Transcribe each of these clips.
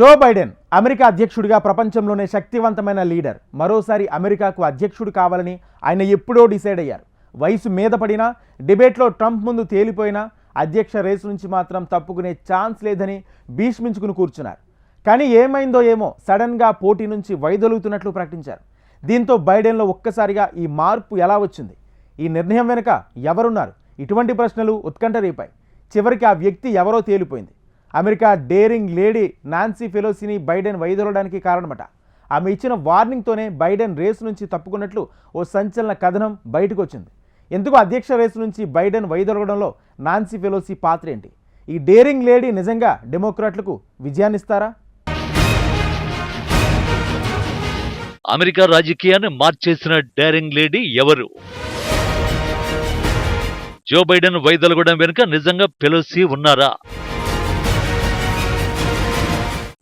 Joe Biden America అధ్యక్షుడిగా ప్రపంచంలోనే శక్తివంతమైన లీడర్. మరోసారి అమెరికాకు అధ్యక్షుడు కావాలని ఆయన ఎప్పుడో డిసైడ్ అయ్యారు. వయసు మీద పడినా డిబేట్లో ట్రంప్ ముందు తేలిపోయినా అధ్యక్ష రేసు నుంచి మాత్రం తప్పుకునే ఛాన్స్ లేదని భీష్మించుకుని కూర్చున్నారు. కానీ ఏమైందో ఏమో సడన్గా పోటీ నుంచి వైదొలుగుతున్నట్లు ప్రకటించారు. దీంతో బైడెన్లో ఒక్కసారిగా ఈ మార్పు ఎలా వచ్చింది? ఈ నిర్ణయం వెనుక ఎవరున్నారు? ఇటువంటి ప్రశ్నలు ఉత్కంఠ రేపాయి చివరికి ఆ వ్యక్తి ఎవరో తేలిపోయింది. అమెరికా డేరింగ్ లేడీ నాన్సీ ఫెలోసిని బైడెన్ వైదొలడానికి కారణమట. ఆమె ఇచ్చిన వార్నింగ్తోనే బైడెన్ రేసు నుంచి తప్పుకున్నట్లు ఓ సంచలన కథనం బయటకు వచ్చింది ఎందుకు అధ్యక్ష రేసు నుంచి బైడెన్ వైదొలగడంలో నాన్సీ ఫెలోసి పాత్ర ఏంటి? ఈ డేరింగ్ లేడీ నిజంగా డెమోక్రాట్లకు విజయాన్నిస్తారా? అమెరికా రాజకీయాన్ని మార్చేసిన డేరింగ్ లేడీ ఎవరు? జో బైడెన్ వైదొలగడం వెనుక నిజంగా పెలోసి ఉన్నారా?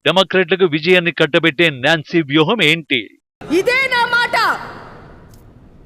డెమోక్రాట్లకు విజయాన్ని కట్టబెట్టే నాన్సీ వ్యూహం ఏంటి? ఇదే నా మాట.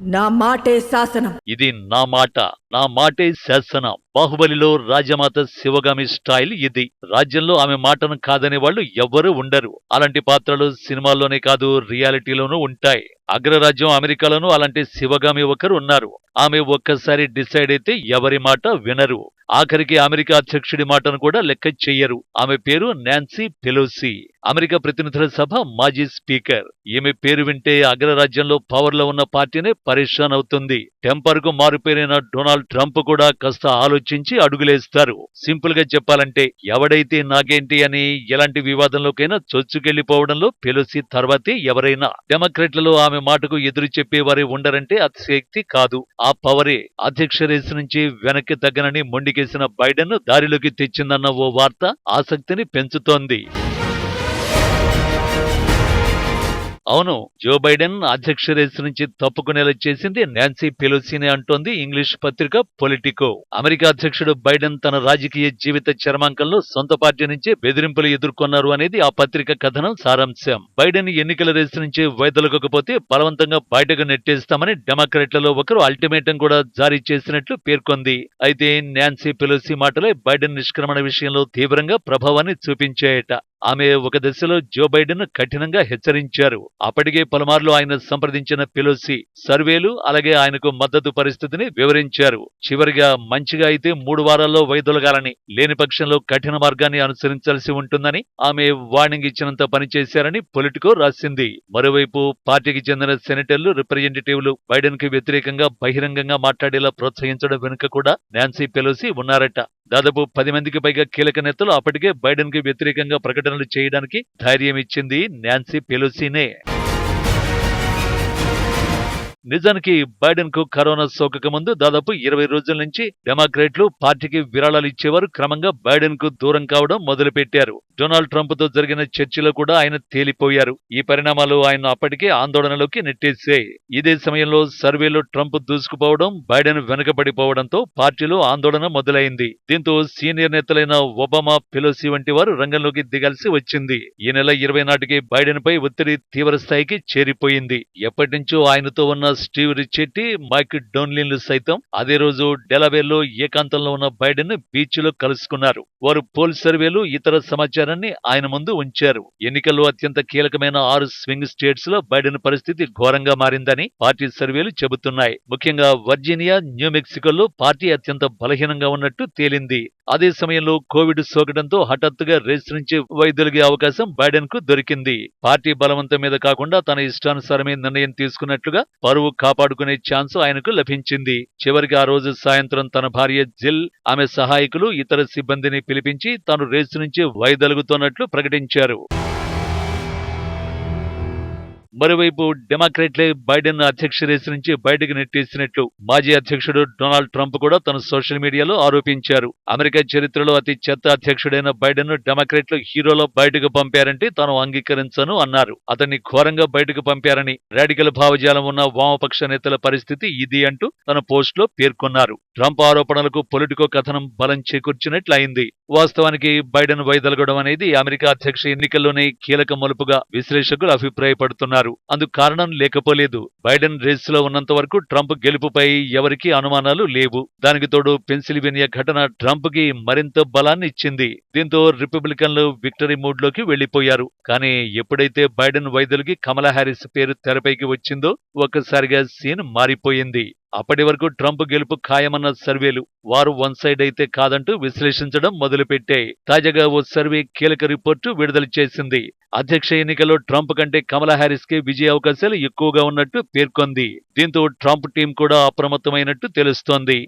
నా మాటే శాసనం. ఇది నా మాట. నా మాటే శాసనం. బాహుబలిలో రాజమాత శివగామి స్టైల్ ఇది. రాజ్యంలో ఆమె మాటను కాదనే వాళ్ళు ఎవ్వరూ ఉండరు. అలాంటి పాత్రలు సినిమాల్లోనే కాదు రియాలిటీలోనూ ఉంటాయి. అగ్రరాజ్యం అమెరికాలోనూ అలాంటి శివగామి ఒకరు ఉన్నారు. ఆమె ఒక్కసారి డిసైడ్ అయితే ఎవరి మాట వినరు. ఆఖరికి అమెరికా అధ్యక్షుడి మాటను కూడా లెక్క చెయ్యరు. ఆమె పేరు నాన్సీ పెలోసి. అమెరికా ప్రతినిధుల సభ మాజీ స్పీకర్. ఈమె పేరు వింటే అగ్రరాజ్యంలో పవర్లో ఉన్న పార్టీనే పరేషాన్ అవుతుంది. టెంపర్కు మారుపేరైన డొనాల్డ్ ట్రంప్ కూడా కాస్త ఆలోచన ఆలోచించి అడుగులేస్తారు. సింపుల్గా చెప్పాలంటే ఎవడైతే నాకేంటి అని ఎలాంటి వివాదంలోకైనా చొచ్చుకెళ్ళిపోవడంలో పెలోసి తర్వాతే ఎవరైనా డెమోక్రెట్లలో ఆమె మాటకు ఎదురు చెప్పేవారే ఉండరంటే అతిశక్తి కాదు. ఆ పవరే అధ్యక్ష రేసు నుంచి వెనక్కి తగ్గనని మొండికేసిన బైడెన్ దారిలోకి తెచ్చిందన్న ఓ వార్త ఆసక్తిని పెంచుతోంది. అవును జో బైడెన్ అధ్యక్ష రేసు నుంచి తప్పుకునేలా చేసింది నాన్సీ పెలోసినే అంటోంది ఇంగ్లీష్ పత్రిక పొలిటికో అమెరికా అధ్యక్షుడు బైడెన్ తన రాజకీయ జీవిత చరమాంకంలో సొంత పార్టీ నుంచే బెదిరింపులు ఎదుర్కొన్నారు అనేది ఆ పత్రిక కథనం సారాంశం. బైడెన్ ఎన్నికల రేసు నుంచి వైదొలగకపోతే బలవంతంగా బయటకు నెట్టేస్తామని డెమోక్రాట్లలో ఒకరు అల్టిమేటం కూడా జారీ చేసినట్లు పేర్కొంది. అయితే నాన్సీ పెలోసి మాటలే బైడెన్ నిష్క్రమణ విషయంలో తీవ్రంగా ప్రభావాన్ని చూపించాయట. ఆమె ఒక దశలో జో బైడెన్ కఠినంగా హెచ్చరించారు. అప్పటికే పలుమార్లు ఆయన సంప్రదించిన పెలోసి సర్వేలు అలాగే ఆయనకు మద్దతు పరిస్థితిని వివరించారు. చివరిగా మంచిగా అయితే మూడు వారాల్లో వైదొలగాలని లేని పక్షంలో కఠిన మార్గాన్ని అనుసరించాల్సి ఉంటుందని ఆమె వార్నింగ్ ఇచ్చినంత పనిచేశారని పొలిటికో రాసింది. మరోవైపు పార్టీకి చెందిన సెనేటర్లు రిప్రజెంటేటివ్లు బైడెన్కి వ్యతిరేకంగా బహిరంగంగా మాట్లాడేలా ప్రోత్సహించడం వెనుక కూడా నాన్సీ పెలోసి ఉన్నారట. దాదాపు పది మందికి పైగా కీలక నేతలు అప్పటికే బైడెన్కి వ్యతిరేకంగా ప్రకటనలు చేయడానికి ధైర్యం ఇచ్చింది నాన్సీ పెలోసీనే. నిజానికి బైడెన్కు కరోనా సోకక ముందు దాదాపు ఇరవై రోజుల నుంచి డెమోక్రాట్లు పార్టీకి విరాళాలు ఇచ్చేవారు. క్రమంగా బైడెన్కు దూరం కావడం మొదలుపెట్టారు. డొనాల్డ్ ట్రంప్తో జరిగిన చర్చలో కూడా ఆయన తేలిపోయారు. ఈ పరిణామాలు ఆయన అప్పటికే ఆందోళనలోకి నెట్టేశాయి. ఇదే సమయంలో సర్వేలో ట్రంప్ దూసుకుపోవడం బైడెన్ వెనుకబడిపోవడంతో పార్టీలో ఆందోళన మొదలైంది. దీంతో సీనియర్ నేతలైన ఒబామా పెలోసి వంటి వారు రంగంలోకి దిగాల్సి వచ్చింది. ఈ నెల ఇరవై నాటికి బైడెన్ పై ఒత్తిడి తీవ్ర స్థాయికి చేరిపోయింది. ఎప్పటి నుంచో ఆయనతో ఉన్న స్టీవ్ రిచెట్టి మైక్ డోన్లిన్లు సైతం అదే రోజు డెలవేర్లో ఏకాంతంలో ఉన్న బైడెన్ బీచ్లో కలుసుకున్నారు. వారు పోల్ సర్వేలు ఇతర సమాచారాన్ని ఆయన ముందు ఉంచారు. ఎన్నికల్లో అత్యంత కీలకమైన ఆరు స్వింగ్ స్టేట్స్లో బైడెన్ పరిస్థితి ఘోరంగా మారిందని పార్టీ సర్వేలు చెబుతున్నాయి. ముఖ్యంగా వర్జీనియా న్యూ మెక్సికోలో పార్టీ అత్యంత బలహీనంగా ఉన్నట్టు తేలింది. అదే సమయంలో కోవిడ్ సోకడంతో హఠాత్తుగా రేస్ నుంచి వైదొలిగే అవకాశం బైడెన్కు దొరికింది. పార్టీ బలవంతం మీద కాకుండా తన ఇష్టానుసారమే నిర్ణయం తీసుకున్నట్లుగా పరువు కాపాడుకునే ఛాన్స్ ఆయనకు లభించింది. చివరికి ఆ రోజు సాయంత్రం తన భార్య జిల్ ఆమె సహాయకులు ఇతర సిబ్బందిని పిలిపించి తాను రేసు నుంచి వైదొలుగుతున్నట్లు ప్రకటించారు. మరోవైపు డెమోక్రాట్లే బైడెన్ అధ్యక్ష రేసు నుంచి బయటకు నెట్టేసినట్లు మాజీ అధ్యక్షుడు డొనాల్డ్ ట్రంప్ కూడా తన సోషల్ మీడియాలో ఆరోపించారు. అమెరికా చరిత్రలో అతి చెత్త అధ్యక్షుడైన బైడెన్ డెమోక్రాట్లు హీరోలో బయటకు పంపారంటే తాను అంగీకరించను అన్నారు. అతన్ని ఘోరంగా బయటకు పంపారని రాడికల్ భావజాలం ఉన్న వామపక్ష నేతల పరిస్థితి ఇది అంటూ తన పోస్ట్లో పేర్కొన్నారు. ట్రంప్ ఆరోపణలకు పొలిటికో కథనం బలం చేకూర్చినట్లయింది. వాస్తవానికి బైడెన్ వైదొలగడం అనేది అమెరికా అధ్యక్ష ఎన్నికల్లోనే కీలక మలుపుగా విశ్లేషకులు అభిప్రాయపడుతున్నారు. అందుకు కారణం లేకపోలేదు. బైడెన్ రేసులో ఉన్నంత వరకు ట్రంప్ గెలుపుపై ఎవరికీ అనుమానాలు లేవు. దానికి తోడు పెన్సిల్వేనియా ఘటన ట్రంప్కి మరింత బలాన్ని ఇచ్చింది. దీంతో రిపబ్లికన్లు విక్టరీ మూడ్లోకి వెళ్ళిపోయారు కానీ ఎప్పుడైతే బైడెన్ వైద్యులకి కమలా హ్యారిస్ పేరు తెరపైకి వచ్చిందో ఒక్కసారిగా సీన్ మారిపోయింది. అప్పటి వరకు ట్రంప్ గెలుపు ఖాయమన్న సర్వేలు వారు వన్ సైడ్ అయితే కాదంటూ విశ్లేషించడం మొదలుపెట్టాయి తాజాగా ఓ సర్వే కీలక రిపోర్టు విడుదల చేసింది. అధ్యక్ష ఎన్నికల్లో ట్రంప్ కంటే కమలా హ్యారిస్కి విజయ అవకాశాలు ఎక్కువగా ఉన్నట్టు పేర్కొంది. దీంతో ట్రంప్ టీం కూడా అప్రమత్తమైనట్టు తెలుస్తోంది.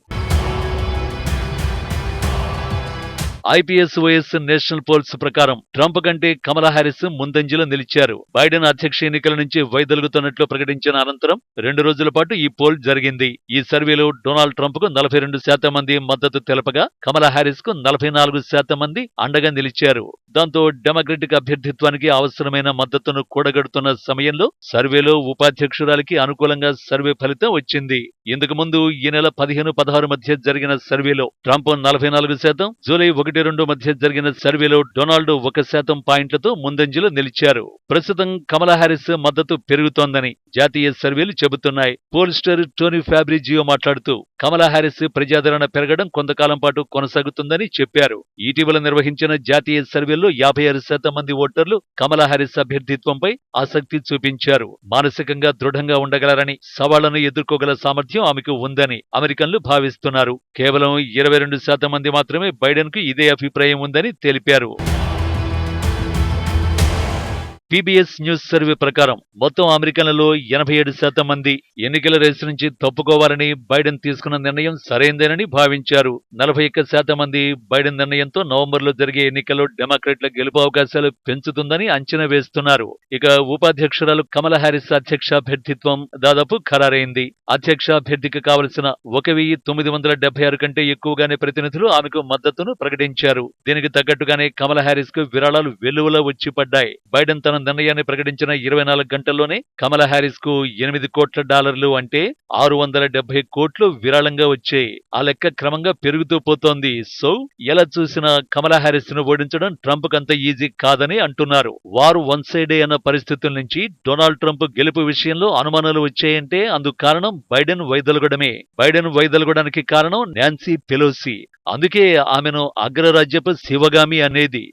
ఐపీఎస్ ఓఎస్ నేషనల్ పోల్స్ ప్రకారం ట్రంప్ కంటే కమలా హారిస్ ముందంజలో నిలిచారు. బైడెన్ అధ్యక్ష ఎన్నికల నుంచి వైదొలుగుతున్నట్లు ప్రకటించిన అనంతరం రెండు రోజుల పాటు ఈ పోల్ జరిగింది. ఈ సర్వేలో డొనాల్డ్ ట్రంప్కు నలభై రెండు శాతం మంది మద్దతు తెలపగా కమలా హారిస్కు నలభై నాలుగు శాతం మంది అండగా నిలిచారు. దాంతో డెమోక్రటిక్ అభ్యర్థిత్వానికి అవసరమైన మద్దతును కూడగడుతున్న సమయంలో సర్వేలో ఉపాధ్యక్షురాలికి అనుకూలంగా సర్వే ఫలితం వచ్చింది. ఇంతకు ముందు ఈ నెల పదిహేను పదహారు మధ్య జరిగిన సర్వేలో ట్రంప్ నలభై నాలుగు శాతం జూలై ఒకటి రెండు మధ్య జరిగిన సర్వేలో డొనాల్డ్ ఒక శాతం పాయింట్లతో ముందంజలో నిలిచారు. ప్రస్తుతం కమలా హారిస్ మద్దతు పెరుగుతోందని జాతీయ సర్వేలు చెబుతున్నాయి. పోల్స్టర్ టోనీ ఫ్యాబ్రిజియో మాట్లాడుతూ కమలా హారిస్ ప్రజాదరణ పెరగడం కొంతకాలం పాటు కొనసాగుతుందని చెప్పారు. ఇటీవల నిర్వహించిన జాతీయ సర్వేల్లో యాభై ఆరు శాతం మంది ఓటర్లు కమలా హారిస్ అభ్యర్థిత్వంపై ఆసక్తి చూపించారు. మానసికంగా దృఢంగా ఉండగలరని సవాళ్ళను ఎదుర్కోగల సామర్థ్యం ఆమెకు ఉందని అమెరికన్లు భావిస్తున్నారు. కేవలం ఇరవై రెండు శాతం మంది మాత్రమే బైడెన్కు ఇదే ఇదే అభిప్రాయం ఉందని తెలిపారు. పీబీఎస్ న్యూస్ సర్వే ప్రకారం మొత్తం అమెరికన్లలో ఎనభై ఏడు శాతం మంది ఎన్నికల రేసు నుంచి తప్పుకోవాలని బైడెన్ తీసుకున్న నిర్ణయం సరైందేనని భావించారు. నలభై ఒక్క శాతం మంది బైడెన్ నిర్ణయంతో నవంబర్లో జరిగే ఎన్నికల్లో డెమోక్రాట్ల గెలుపు అవకాశాలు పెంచుతుందని అంచనా వేస్తున్నారు. ఇక ఉపాధ్యక్షురాలు కమల హ్యారిస్ అధ్యక్షాభ్యర్థిత్వం దాదాపు ఖరారైంది. అధ్యక్ష అభ్యర్థికి కావలసిన ఒక వెయ్యి తొమ్మిది వందల డెబ్బై ఆరు కంటే ఎక్కువగానే ప్రతినిధులు ఆమెకు మద్దతును ప్రకటించారు. దీనికి తగ్గట్టుగానే కమల హ్యారిస్కు విరాళాలు వెలువలో వచ్చి పడ్డాయి. బైడెన్ తన నిర్ణయాన్ని ప్రకటించిన ఇరవై నాలుగు గంటల్లోనే కమల హ్యారిస్కు ఎనిమిది కోట్ల డాలర్లు అంటే ఆరు వందల డెబ్బై కోట్లు విరాళంగా వచ్చాయి. ఆ లెక్క క్రమంగా పెరుగుతూ పోతోంది. సో ఎలా చూసినా కమలా హ్యారిస్ను ఓడించడం ట్రంప్ కంత ఈజీ కాదని అంటున్నారు. వారు వన్ సైడే అన్న పరిస్థితుల నుంచి డొనాల్డ్ ట్రంప్ గెలుపు విషయంలో అనుమానాలు వచ్చాయంటే అందుకు కారణం బైడెన్ వైదొలగడమే. బైడెన్ వైదొలగడానికి కారణం నాన్సీ పెలోసి. అందుకే ఆమెను అగ్రరాజ్యపు శివగామి అనేది.